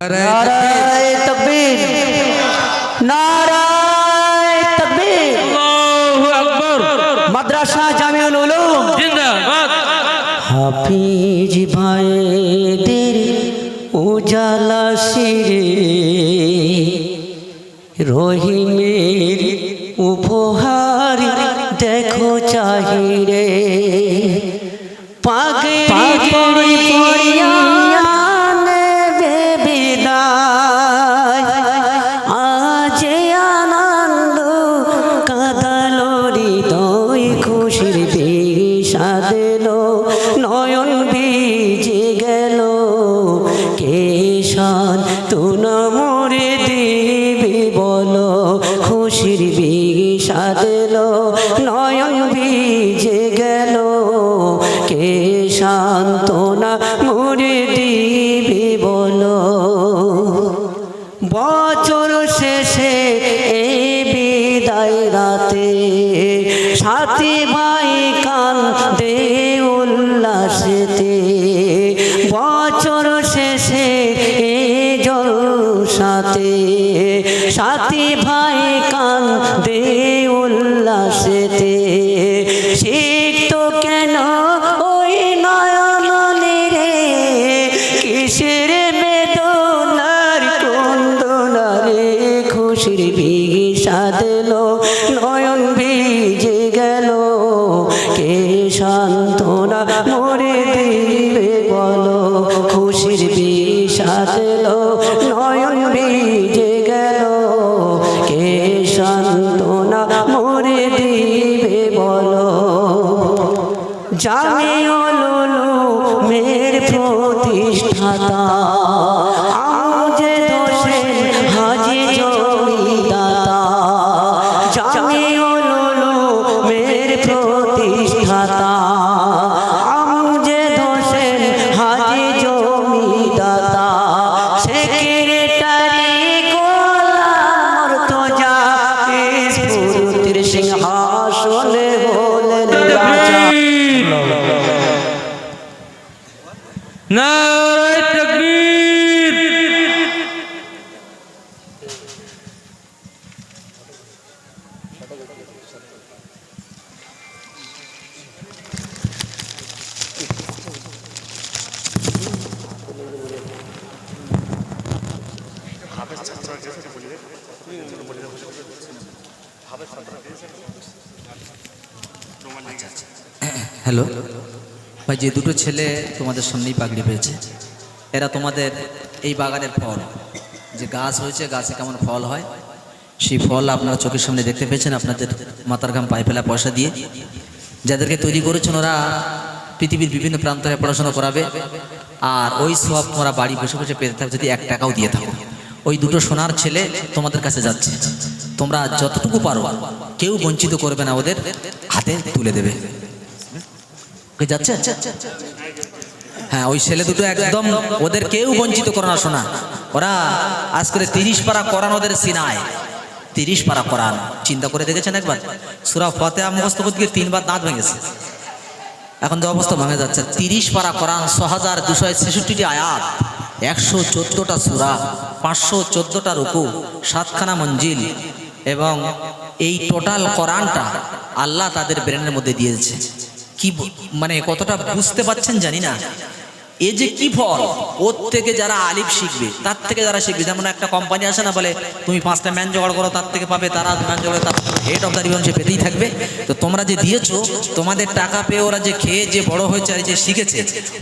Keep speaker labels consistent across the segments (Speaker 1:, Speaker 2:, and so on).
Speaker 1: নারায় তকবীর নারায় তকবীর
Speaker 2: আল্লাহু আকবার
Speaker 1: মাদ্রাসা জামিউল উলুম
Speaker 2: জিন্দাবাদ
Speaker 1: হাফিজ ভাইদের উজালা শিরে রহিমের তুনা জলসাতে সাথী ভাই কান দে উল্লাসেতে তো কেন ওই নয়ননে রে কিসের বেদনার কুন্দনারে? খুশির বিগিসা দিল নয়ন
Speaker 3: ছেলে তোমাদের সামনেই পাগড়ি পেয়েছে। এরা তোমাদের এই বাগানের ফল। যে গাছ হয়েছে, গাছে কেমন ফল হয়, সেই ফল আপনারা চোখের সামনে দেখতে পেয়েছেন, আপনাদের মাথার ঘাম পায়ে ফেলা পয়সা দিয়ে। যাদেরকে তৈরি করেছেন, ওরা পৃথিবীর বিভিন্ন প্রান্তরে পড়াশোনা করাবে। আর ওই সব তোমরা বাড়ি বসে বসে পেতে থাকো, যদি এক টাকাও দিয়ে থাকো। ওই দুটো সোনার ছেলে তোমাদের কাছে যাচ্ছে। তোমরা যতটুকু পারো, কেউ বঞ্চিত করবে না, ওদের হাতে তুলে দেবে। যাচ্ছে? হ্যাঁ ওই ছেলে দুটো একদম ওদের কেউ বঞ্চিত করে না, শোনা। ওরা আজ করে তিরিশ পারা করান ওদের সিনায়। তিরিশ পারা করান চিন্তা করে দেখেছেন একবার? সুরা ফতে মুখস্থ করতে তিনবার দাঁত ভেঙেছে। এখন যে অবস্থা ভাঙে যাচ্ছে। তিরিশ পারা করান ছ হাজার দুশো ছেষট্টিটি আয়াত, একশো চোদ্দোটা সুরা, পাঁচশো চোদ্দোটা রুকু, সাতখানা মঞ্জিল এবং এই টোটাল কোরআনটা আল্লাহ তাদের ব্রেনের মধ্যে দিয়েছে। কি মানে কতটা বুঝতে পাচ্ছেন জানি না। এ যে কি ফল? ওর থেকে যারা আলিফ শিখবে, তার থেকে যারা শিখবে, যেমন একটা কোম্পানি আসে না বলে, তুমি পাঁচটা ম্যান জোগাড় করো, তার থেকে পাবে, তারা ম্যান জোগাড় তার হেড অফ দ্য রিবন সে পেতেই থাকবে। তো তোমরা যে দিয়েছ, তোমাদের টাকা পেয়ে ওরা যে খেয়ে, যে বড় হয়েছে আর যে শিখেছে,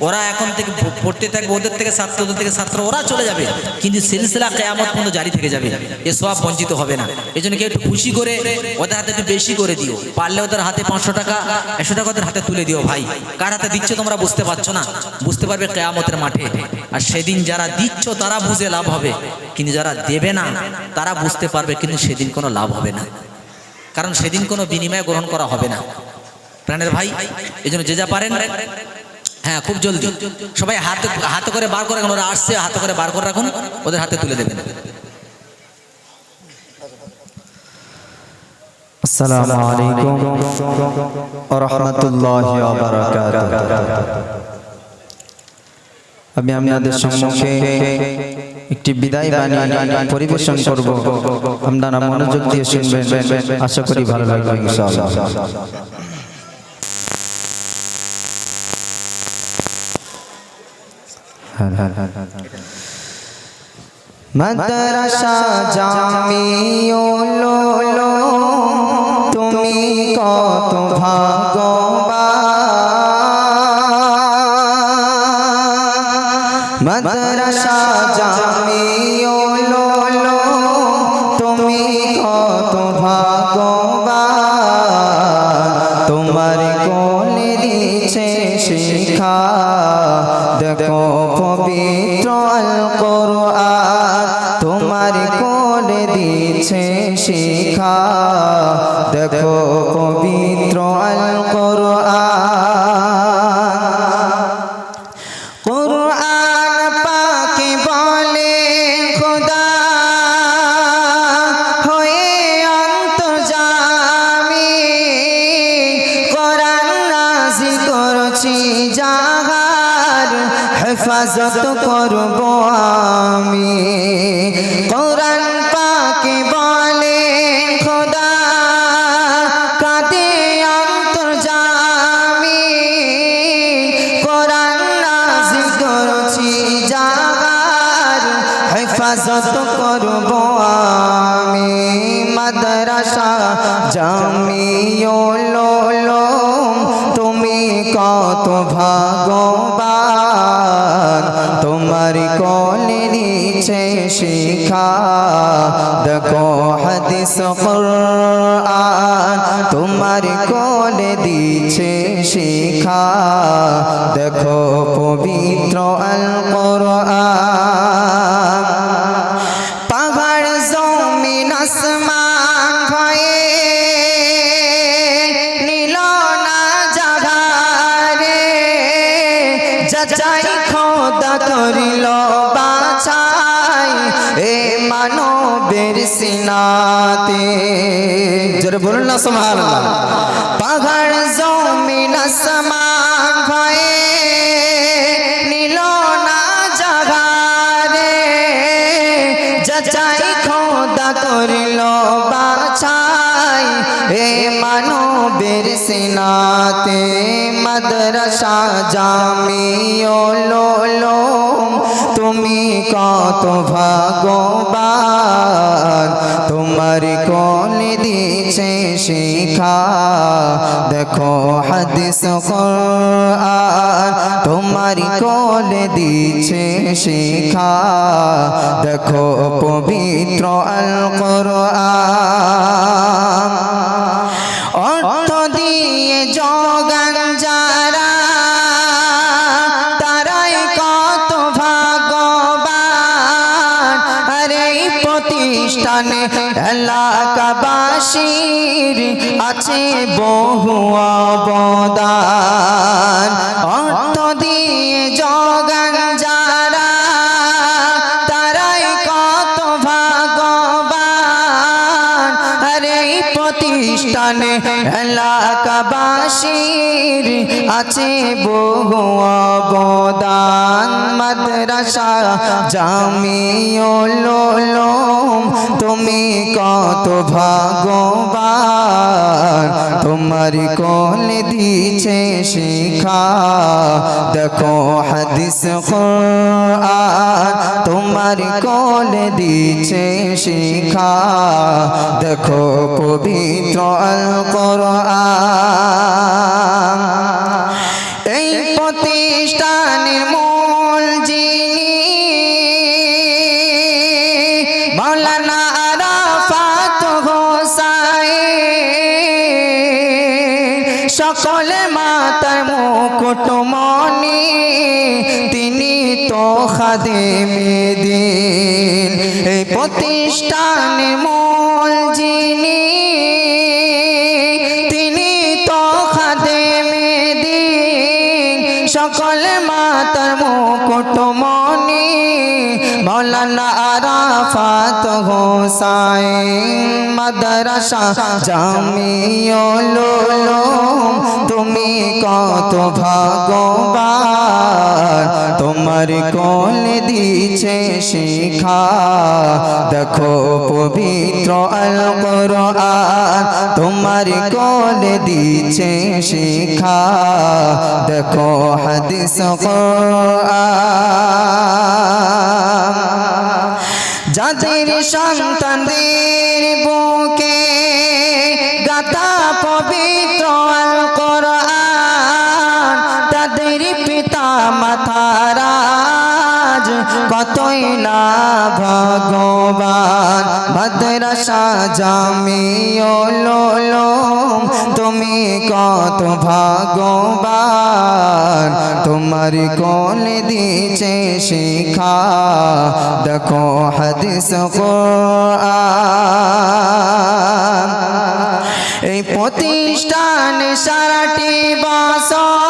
Speaker 3: ওরা এখন থেকে পড়তে থাকবে, ওদের থেকে ছাত্র, ওদের থেকে ছাত্র, ওরা চলে যাবে। কিন্তু সিলসিলা কেয়ামত পর্যন্ত জারি থেকে যাবে। এ সব বঞ্চিত হবে না। এই জন্য কেউ একটু খুশি করে, ওদের হাতে একটু বেশি করে দিও। পারলে ওদের হাতে পাঁচশো টাকা, একশো টাকা ওদের হাতে তুলে দিও ভাই। কার হাতে দিচ্ছ তোমরা বুঝতে পারছ না? বুঝতে পারবে কেয়ামতের মাঠে। আর সেদিন যারা দিচ্ছ, তারা বুঝে লাভ হবে। কিন্তু যারা দেবে না, তারা বুঝতে পারবে কিন্তু সেদিন কোনো লাভ হবে না। কারণ সেদিন কোনো বিনিময় গ্রহণ করা হবে না। প্রাণের ভাই, এই জন্য যে যা পারেন হ্যাঁ খুব জলদি। সবাই হাতে হাতে করে বার করে রাখুন, ওরা আসছে, হাতে করে বার করে রাখুন, ওদের হাতে তুলে দেবেন।
Speaker 4: আসসালামু আলাইকুম ওয়া রাহমাতুল্লাহি ওয়া বারাকাতুহু। আমি আপনাদের সম্মুখে একটি বিদায় বাণী পরিবেশন করব। আপনারা মনোযোগ দিয়ে শুনবেন। আশা করি ভালো লাগবে ইনশাআল্লাহ। মাদ্রাসা জামিও হেফাজত করব হাদিস কোরআন তোমার কোলে দিছে শিখা। দেখো পবিত্র আল কোরআন জোরে বলুন না ভয়ে নীল না জাগারে। যাচাই খোদা করিল বাছাই। এ মানবের সিনাতে মাদ্রাসা জামিও লো লো তুমি কত ভাগবান তোমার দিছে শিখা। দেখো হাদিস কোরআন তোমার কোলে দিছে শিখা। দেখো পবিত্র আল কোরআন এলাকাবাসীর আছে বহু অবদান। অর্থ দিয়ে জগান যারা তারাই কত ভাগবান আরে প্রতিষ্ঠানে প্রতিষ্ঠানে এলাকাবাসীর আছে বহু অবদান। মাদ্রাসা জামিও লোলো তুমি কত ভাগবান তোমার কোলে দিছে শিখা। দেখো হাদিস তোমার কোলে দিছে শিখা। দেখো পবিত্র আল কোরআন মাদ্রাসা জামিউল উলুম তুমি কত ভাগবান তোমার কোল দিছে শিখা। দেখো পবিত্র আল কোরআন তোমার কোল দিছে শিখা। দেখো হাদিস যাদের সন্তানদের বুকে ভগবান মাদ্রাসা জামিউল উলুম তুমি কত ভাগবান, তোমার কোন দিছে শিখা। দেখো হাদিস এই প্রতিষ্ঠান সারাটি বছর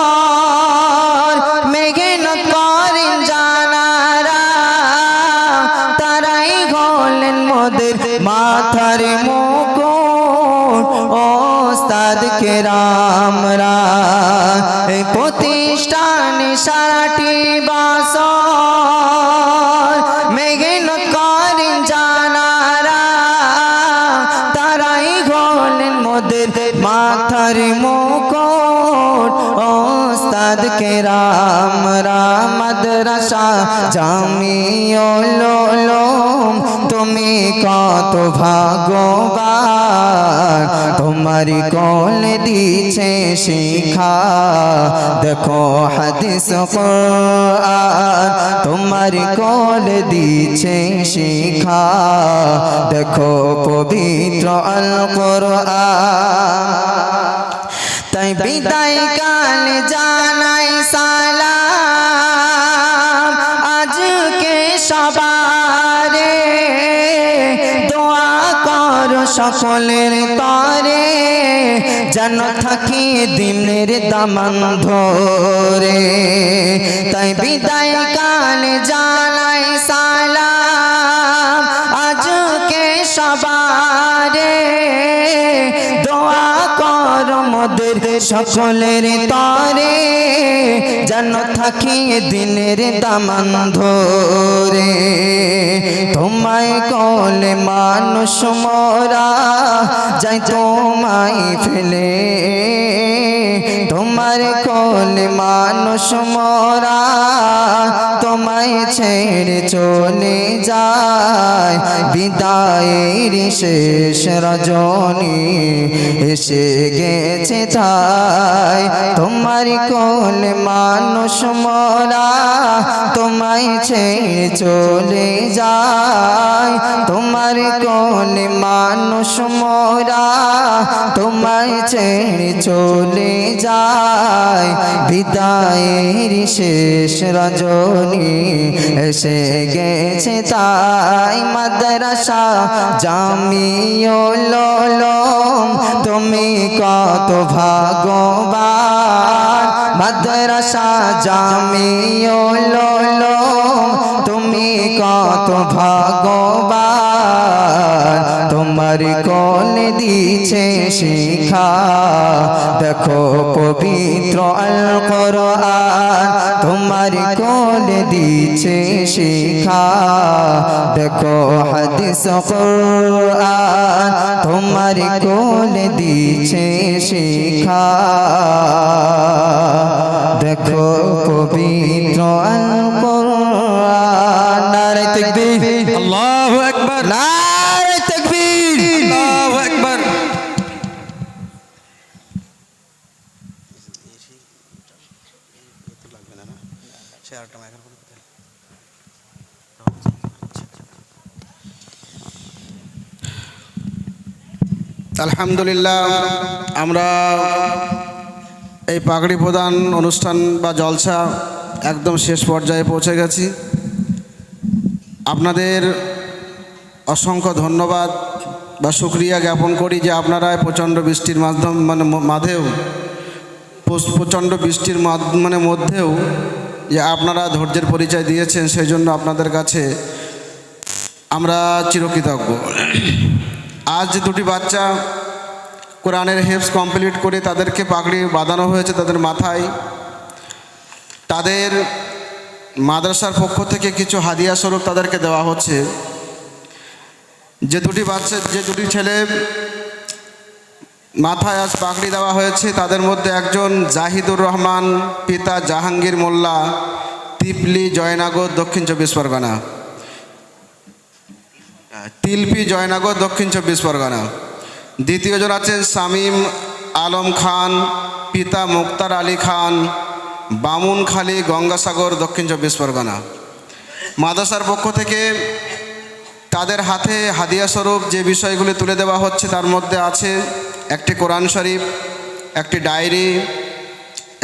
Speaker 4: মাথার মুকুট ওস্তাদ কেরাম রাম মাদ্রাসা জামিউল উলুম তুমি কত ভাগবান তোমার কোল দিছে শিখা দেখো হাদিস কোরআন তোমার কোল দিছে শিখা দেখো পবিত্র আল কোরআন তাই বিদায় কাল জানাই সালাম। আজকে সবারে দোয়া কর সকলের তরে। যেন থাকি দিনের দামান ধরে। তাই বিদায় কাল জানাই সালাম। সকলের তরে যেন থাকি দিনের দামান ধরে। তোমায় কলে মানুষ মোরা যাই তোমায় ফেলে। তোমার কোলে মানুষ মোরা, তোমায় ছেড়ে চলে যায়। বিদায়ের শেষ রজনী এসে গেছে তাই। তোমার কোলে মানুষ মোরা, তোমায় ছেড়ে চলে যায়। তোমার কোলে মানুষ মোরা, তোমায় ছেড়ে চলে যায়। বিদায়ের শেষ রজনী এসে গেছে তাই মাদ্রাসা জামিউল উলুম তুমি কত ভাগবান মাদ্রাসা জামিউল উলুম তুমি কত ভাগবান তোমার কোল দিছে শিখা। দেখো পবিত্র আল কোরআন তোমার কোল দিছে শিখা। দেখো হাদিস কোরআন তোমার কোল দিছে শিখা। দেখো পবিত্র আল
Speaker 5: আলহামদুলিল্লাহ, আমরা এই পাগড়ি প্রদান অনুষ্ঠান বা জলসা একদম শেষ পর্যায়ে পৌঁছে গেছি। আপনাদের অসংখ্য ধন্যবাদ বা শুক্রিয়া জ্ঞাপন করি যে আপনারা প্রচণ্ড বৃষ্টির মাধ্যম মানে ম- মাঝেও প্রচণ্ড বৃষ্টির মানে মধ্যেও যে আপনারা ধৈর্যের পরিচয় দিয়েছেন, সেই জন্য আপনাদের কাছে আমরা চিরকৃতজ্ঞ। আজ দুটি বাচ্চা কোরআনের হেফস কমপ্লিট করে তাদেরকে পাগড়ি বাঁধানো হয়েছে তাদের মাথায়, তাদের মাদ্রাসার পক্ষ থেকে কিছু হাদিয়া স্বরূপ তাদেরকে দেওয়া হচ্ছে। যে দুটি বাচ্চা, যে দুটি ছেলে মাথায় আজ পাগড়ি দেওয়া হয়েছে, তাদের মধ্যে একজন জাহিদুর রহমান, পিতা জাহাঙ্গীর মোল্লা তিপলি জয়নগর, দক্ষিণ চব্বিশ পরগনা। তিলপি জয়নগর দক্ষিণ চব্বিশ পরগনা। দ্বিতীয়জন আছেন শামীম আলম খান, পিতা মুক্তার আলী খান বামুনখালী গঙ্গাসাগর দক্ষিণ চব্বিশ পরগনা। মাদ্রাসার পক্ষ থেকে তাদের হাতে হাদিয়া স্বরূপ যে বিষয়গুলি তুলে দেওয়া হচ্ছে তার মধ্যে আছে একটি কোরআন শরীফ, একটি ডায়েরি,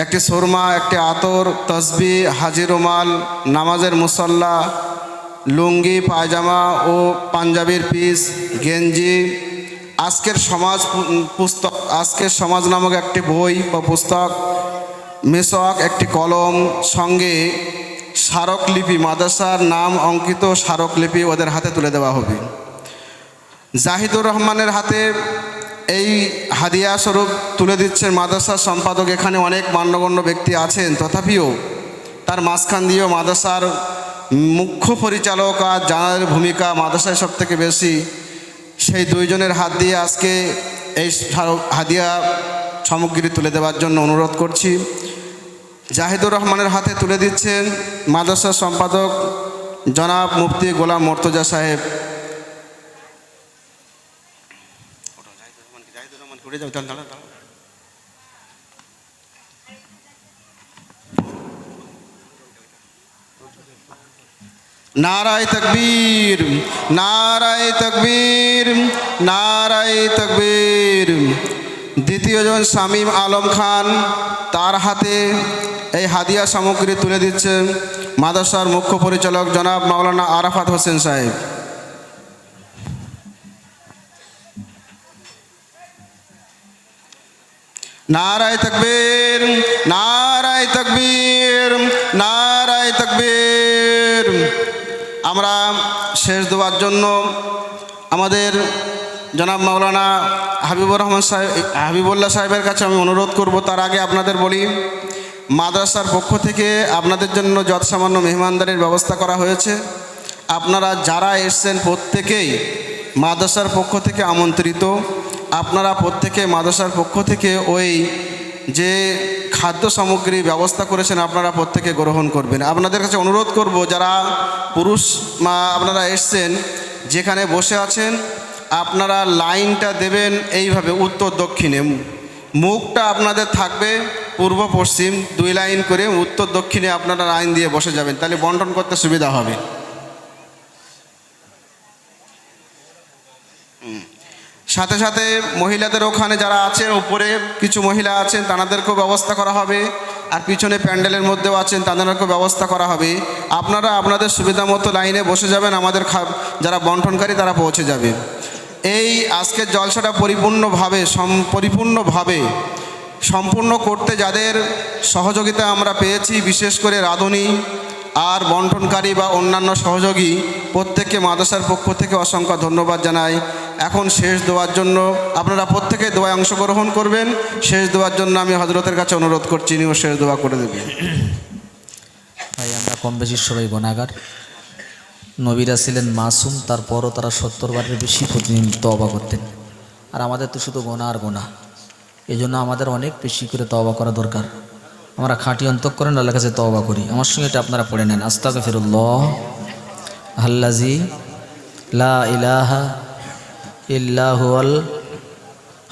Speaker 5: একটি সুরমা, একটি আতর, তসবি, হাজির রুমাল, নামাজের মুসল্লা লুঙ্গি, পায়জামা ও পাঞ্জাবির পিস, গেঞ্জি। আজকের সমাজ পুস্তক, আজকের সমাজ নামক একটি বই বা পুস্তক মেসক একটি কলম, সঙ্গে স্মারকলিপি, মাদ্রাসার নাম অঙ্কিত স্মারকলিপি ওদের হাতে তুলে দেওয়া হবে। জাহিদুর রহমানের হাতে এই হাদিয়া স্বরূপ তুলে দিচ্ছেন মাদ্রাসার সম্পাদক। এখানে অনেক মান্যগণ্য ব্যক্তি আছেন, তথাপিও তার মাঝখান দিয়েও মাদ্রাসার মুখ্য পরিচালক আর জানার ভূমিকা মাদ্রাসায় সব থেকে বেশি, সেই দুইজনের হাত দিয়ে আজকে এই হাদিয়া সামগ্রী তুলে দেওয়ার জন্য অনুরোধ করছি। জাহিদুর রহমানের হাতে তুলে দিচ্ছেন মাদ্রাসার সম্পাদক জনাব মুফতি গোলাম মর্তজা সাহেব। নারায় তকবীর নারায় তকবীর নারায় তকবীর। দ্বিতীয়জন শামীম আলম খান তার হাতে এই হাদিয়া সামগ্রী তুলে দিচ্ছেন মাদ্রাসার মুখ্য পরিচালক জনাব মাওলানা আরাফাত হোসেন সাহেব। নারায় তকবীর নারায় তকবীর নারায় তকবীর। আমরা শেষ দেওয়ার জন্য আমাদের জনাব মাওলানা হাবিবুর রহমান সাহেব, হাবিবুল্লাহ সাহেবের কাছে আমি অনুরোধ করব, তার আগে আপনাদের বলি, মাদ্রাসার পক্ষ থেকে আপনাদের জন্য যৎসামান্য মেহমানদারির ব্যবস্থা করা হয়েছে। আপনারা যারা এসছেন প্রত্যেকেই মাদ্রাসার পক্ষ থেকে আমন্ত্রিত। আপনারা প্রত্যেকে মাদ্রাসার পক্ষ থেকে ওই যে খাদ্য সামগ্রী ব্যবস্থা করেছেন আপনারা প্রত্যেকে গ্রহণ করবেন। আপনাদের কাছে অনুরোধ করব, যারা পুরুষ মা আপনারা এসছেন, যেখানে বসে আছেন, আপনারা লাইনটা দেবেন এইভাবে উত্তর দক্ষিণে। মুখটা আপনাদের থাকবে পূর্ব পশ্চিম, দুই লাইন করে উত্তর দক্ষিণে আপনারা লাইন দিয়ে বসে যাবেন, তাহলে বন্টন করতে সুবিধা হবে। সাথে সাথে মহিলাদের ওখানে যারা আছেন উপরে কিছু মহিলা আছেন, তাদেরকেও ব্যবস্থা করা হবে। আর পিছনে প্যান্ডেলের মধ্যেও আছেন, তাদেরকেও ব্যবস্থা করা হবে। আপনারা আপনাদের সুবিধা মতো লাইনে বসে যাবেন, আমাদের যারা বন্টনকারী তারা পৌঁছে যাবে। এই আজকের জলসাটা পরিপূর্ণভাবে পরিপূর্ণভাবে, সম্পূর্ণ করতে যাদের সহযোগিতা আমরা পেয়েছি, বিশেষ করে রাঁধুনি আর বন্টনকারী বা অন্যান্য সহযোগী প্রত্যেককে মাদ্রাসার পক্ষ থেকে অসংখ্য ধন্যবাদ জানাই। এখন শেষ দেওয়ার জন্য আপনারা প্রত্যেকে দোয়ায় অংশগ্রহণ করবেন। শেষ দেওয়ার জন্য আমি হজরতের কাছে অনুরোধ করছি ইনিও শেষ দোয়া করে দেবেন
Speaker 3: ভাই, আমরা কম বেশি সবাই গোনাগার। নবীরা ছিলেন মাসুম, তারপরও তারা সত্তর বারের বেশি প্রতিদিন তবা করতেন। আর আমাদের তো শুধু গোনা আর গোনা। এই জন্য আমাদের অনেক বেশি করে তবা করা দরকার। আমরা খাঁটি অন্তক করেন আল্লাহ কাছে তবা করি আমার সঙ্গে এটা আপনারা পড়ে নেন আস্তাকে ফিরুল্লাহ আল্লাজি লা ইলাহা ইল্লাহুয়াল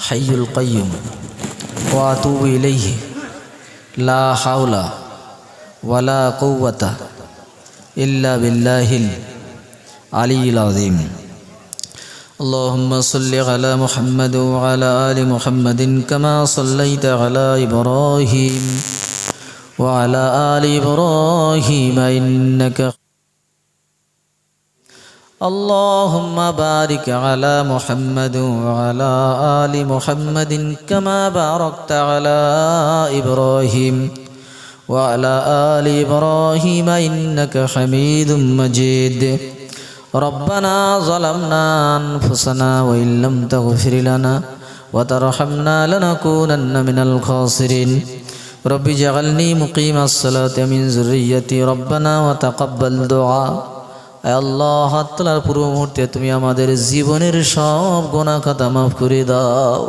Speaker 3: হাইয়ুল কাইয়ুম ওয়া আতুবু ইলাইহি লা হাওলা ولا قوة إلا بالله العلي العظيم اللهم صل على محمد وعلى آل محمد كما صليت على إبراهيم وعلى آل إبراهيم إنك اللهم بارك على محمد وعلى آل محمد كما باركت على إبراهيم وعلى آل إبراهيم إنك حميد مجيد. ربنا ظلمنا أنفسنا وإن لم تغفر لنا وترحمنا لنكونن من الخاسرين. رب اجعلني مقيم الصلاة من ذريتي ربنا وتقبل دعاء আয় আল্লাহ হাত তোলার পূর্ব মুহূর্তে তুমি আমাদের জীবনের সব গোনা খাতা মাফ করে দাও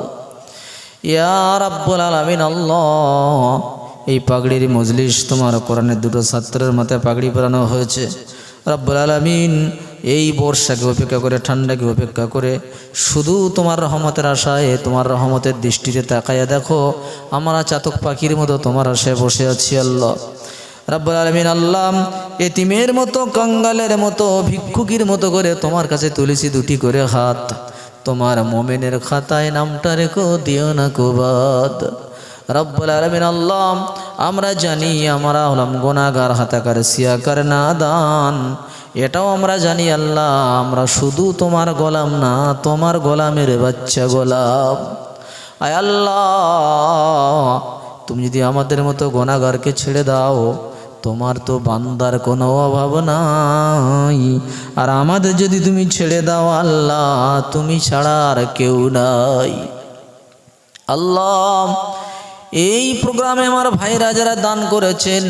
Speaker 3: ইয়া রাব্বুল আলামিন আল্লাহ এই পাগড়ির মজলিস তোমার কোরআনের দুটো ছাত্রের মাথায় পাগড়ি পরানো হয়েছে রাব্বুল আলামিন এই বর্ষাকে উপেক্ষা করে, ঠান্ডাকে উপেক্ষা করে, শুধু তোমার রহমতের আশায়, তোমার রহমতের দৃষ্টিতে তাকাইয়া দেখো, আমরা চাতক পাখির মতো তোমার আশায় বসে আছি আল্লাহ। রাব্বুল আলমিন আল্লাহ এতিমের মতো, কঙ্গালের মতো, ভিক্ষুকির মতো করে তোমার কাছে তুলেছি দুটি করে হাত। তোমার মোমেনের খাতায় নামটা রেখো, দিও না কোবাদ রব্বুল আলমিন আল্লাহ আমরা জানি আমরা হলাম গোনাগার হাতাকার, সিয়াকার না দান এটাও আমরা জানি, আল্লাহ, আমরা শুধু তোমার গোলাম না, তোমার গোলামের বাচ্চা গোলাম। আয় আল্লাহ, তুমি যদি আমাদের মতো গোনাগারকে ছেড়ে দাও, তোমার তো বান্দার কোনো অভাব নাই। আর আমাদের যদি তুমি ছেড়ে দাও, আল্লাহ, তুমি ছাড়া আর কেউ নাই। আল্লাহ এই প্রোগ্রামে আমার ভাইরা যারা দান করেছেন,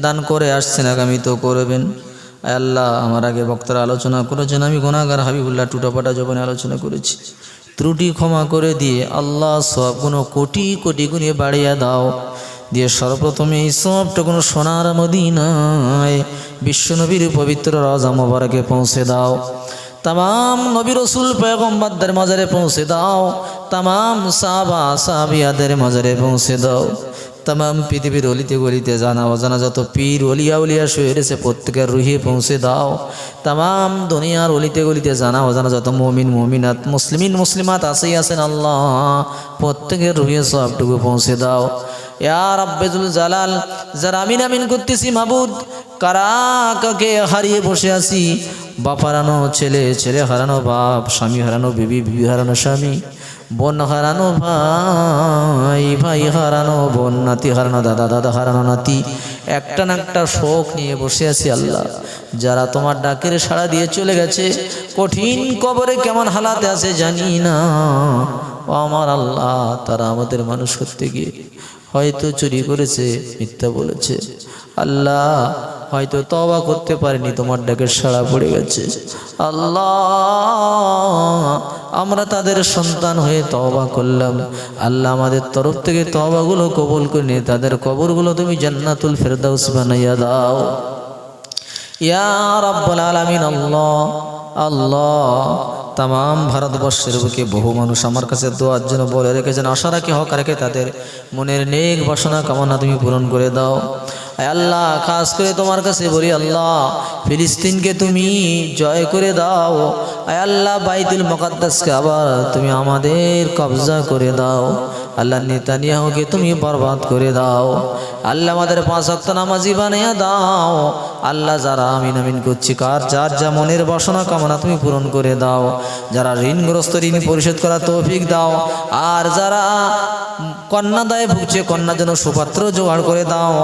Speaker 3: দান করে আসছেন, আগামী তো করবেন। আল্লাহ, আমার আগে বক্তারা আলোচনা করেছেন, আমি গোনাগার হাবিবুল্লাহ টুটাপাটা জবনে আলোচনা করেছি। ত্রুটি ক্ষমা করে দিয়ে আল্লাহ সব কোনো কোটি কোটি গুণে বাড়িয়ে দাও। দিয়ে সর্বপ্রথমে এই সবটা কোনো সোনার মদিনায়, বিশ্বনবীর পবিত্র রাজা মোবারকে পৌঁছে দাও। তাম নবী রসুল পেগম্বাদদের মাজারে পৌঁছে দাও। তাম সাহাবা, সাহাবিয়াদের মাজারে পৌঁছে দাও। তাম পৃথিবীর অলিতে গলিতে জানা অজানা যত পীর, অলিয়া উলিয়া শুয়ে রয়েছে প্রত্যেকের রুহে পৌঁছে দাও। তাম দুনিয়ার অলিতে গলিতে জানা অজানা যত মমিন, মমিনাত, মুসলিমিন, মুসলিমাত আছেই আছেন আল্লাহ। প্রত্যেকের রুহে সবটুকু পৌঁছে দাও। ইয়ার আব্বেজুল জালাল, যারা আমিন আমিন করতেছি মাবুদ, কারা কাকে হারিয়ে বসে আছি? বাপ হারানো ছেলে ছেলে হারানো বাপ, স্বামী হারানো বিবি বিবি হারানো স্বামী, বোন হারানো ভাই ভাই হারানো বোন নাতি হারানো দাদা দাদা হারানো নাতি। একটা না একটা শোক নিয়ে বসে আছি আল্লাহ। যারা তোমার ডাকের সাড়া দিয়ে চলে গেছে, কঠিন কবরে কেমন হালাতে আছে জানি না। আমার আল্লাহ, তারা আমাদের মানুষ করতে গিয়ে হয়তো চুরি করেছে, মিথ্যা বলেছে। আল্লাহ হয়তো তবা করতে পারেনি, তোমার ডাকের সাড়া পড়ে গেছে। আল্লাহ, আমরা তাদের সন্তান হয়ে তবা করলাম। আল্লাহ আমাদের তরফ থেকে তবাগুলো কবুল করে নিয়ে তাদের কবরগুলো তুমি জান্নাতুল ফেরদাউস বানাইয়া দাও। আল্লাহ ভারতবর্ষের বুকে বহু মানুষ আমার কাছে জন্য বলে রেখেছেন। আশা রাখি হক রেখে তাদের মনের নেক বাসনা কামনা তুমি পূরণ করে দাও। আল্লাহ, খাস করে তোমার কাছে বলি আল্লাহ, ফিলিস্তিনকে তুমি জয় করে দাও। আয় আল্লাহ, বাইতুল মকাদ্দাসকে আবার তুমি আমাদের কবজা করে দাও। আল্লাহ নেতানিয়াহুকে তুমি বরবাদ করে দাও। আল্লাহ আমাদের পাঁচ অক্ত নামাজি বানিয়ে দাও। আল্লাহ যারা আমিন আমিন করছি, কার যার যা মনের বাসনা কামনা তুমি পূরণ করে দাও। যারা ঋণগ্রস্ত ঋণ পরিশোধ করা তৌফিক দাও। আর যারা কন্যাদায় ভুগছে, কন্যা যেন সুপাত্র জোগাড় করে দাও।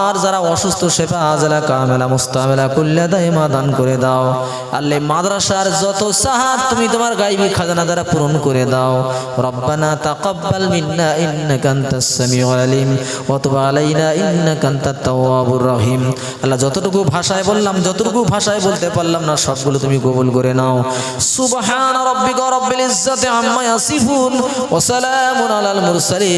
Speaker 3: আর যারা অসুস্থ, সেবা আজলা কামেলা, মুস্তামেলা কুল্যাদায় মা দান করে দাও। আল্লাহ মাদ্রাসার যত সাহায্য তুমি তোমার গাইবি খাজানা দ্বারা পূরণ করে দাও। রব্বানা তাকাব্বাল মিন্না ইন্নাকা আনতাস সামিউল আলিম, ওয়া তুব আলাইনা ইন্নাকা তাওয়াবুর রহিম। আল্লাহ যতটুকু ভাষায় বললাম, যতটুকু ভাষায় বলতে পারলাম না, সবগুলো তুমি কবুল করে নাও। সুবহান রাব্বিকা রাব্বিল ইজ্জাতি আম্মা ইয়াসিফুন, ওয়া সালামুন আলাল মুরসালিন।